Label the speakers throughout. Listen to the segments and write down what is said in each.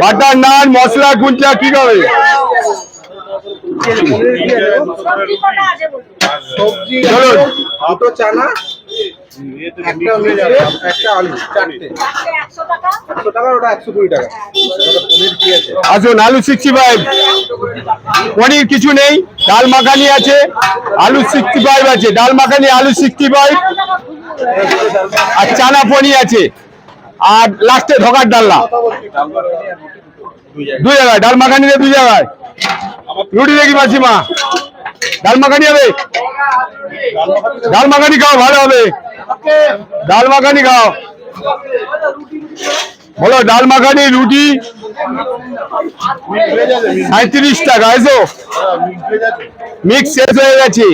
Speaker 1: Butter নান মশলা কুলচা কি খাবে
Speaker 2: সবজি কটা আছে বলুন
Speaker 3: সবজি
Speaker 1: চলুন।
Speaker 3: দুটো চানা একটা একটা আলু চারটে।
Speaker 2: চারটে একশো টাকা
Speaker 3: একশো টাকা ওটা একশো কুড়ি টাকা। ওটা পনির কি আছে?
Speaker 1: আসুন আলু সিক্সটি ফাইভ। পনির কিছু নেই ডাল মাখানি আছে আলু সিক্সটি ফাইভ আছে ডাল মাখানি আলু সিক্সটি ফাইভ। আর চানা পনির আছে। আর লাস্টে ঢোকার ডাল্লা দুই জায়গায়, ডাল মাখানি দুই জায়গায়। রুটি দেখি মাসিমা ডাল মাখানি হবে? ডাল মাখানি খাও, ভালো হবে। ডাল মাখানি খাও। বলো, ডাল মাখানি, রুটি সাঁত্রিশ টাকা, এসো। মিক্স শেষ হয়ে গেছে।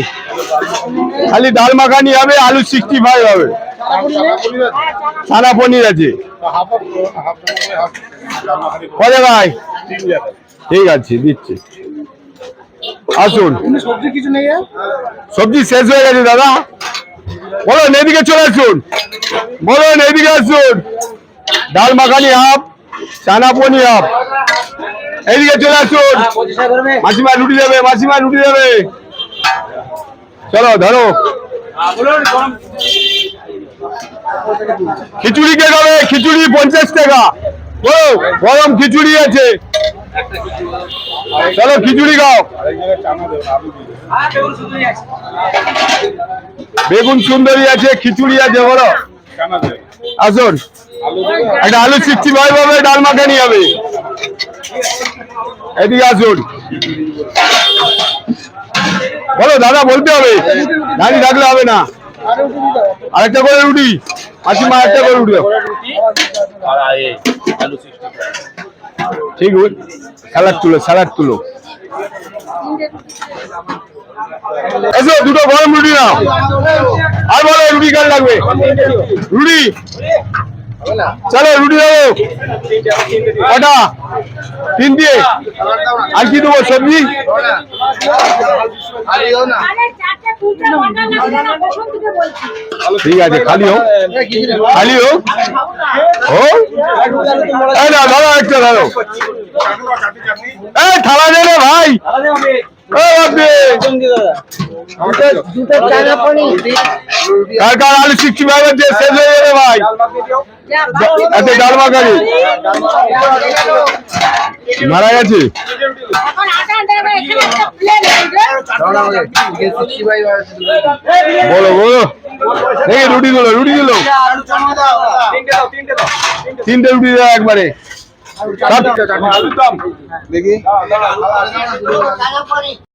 Speaker 1: খালি ডাল মাখানি হবে, আলু সিক্সটি ফাইভ হবে। ছানা পনির আছে। কত ভাই? ঠিক আছে, দিচ্ছি। আসুন।
Speaker 3: সবজি কিছু নেই
Speaker 1: সবজি শেষ হয়ে গেছে, দাদা। বলুন, এদিকে চলে আসুন। বলুন, এদিকে আসুন। Dal makhani half, chana paneer half. এদিকে চলে আসুন। মাসিমা রুটি দেবে, মাসিমা রুটি দেবে। চলো, ধরো। খিচুড়ি কে খাবে? খিচুড়ি পঞ্চাশ টাকা। বলো, গরম খিচুড়ি আছে। চলো, খিচুড়ি খাও। বেগুন সুন্দরী আছে, খিচুড়ি আছে, বলো। আসুন। একটা আলু সিক্সটি ফাইভ হবে, ডাল মাখানি হবে। এদিকে আসুন। বলো, দাদা বলতে হবে। দাঁড়িয়ে থাকলে হবে না। আরেকটা করে রুটি। মাসিমা একটা করে রুটি দাও। ঠিক স্যালাড তুলো স্যালাড তুলো। এসো, দুটো গরম রুটি নাও। আর বলো, রুটি কার লাগবে? রুটি। চলো, রুটি দেবো কটা? তিন দিয়ে। আর কি দেবো, সবজি?
Speaker 2: না?
Speaker 1: ঠিক আছে, খালি হোক খালি হোক ও না দাদা একটা দাদা এই, থালা দে রে ভাই। ভাই? মারা গেছে। বলো বলো। দেখি রুটি গুলো রুটি গুলো তিনটে রুটি দাও একবারে
Speaker 3: দেখি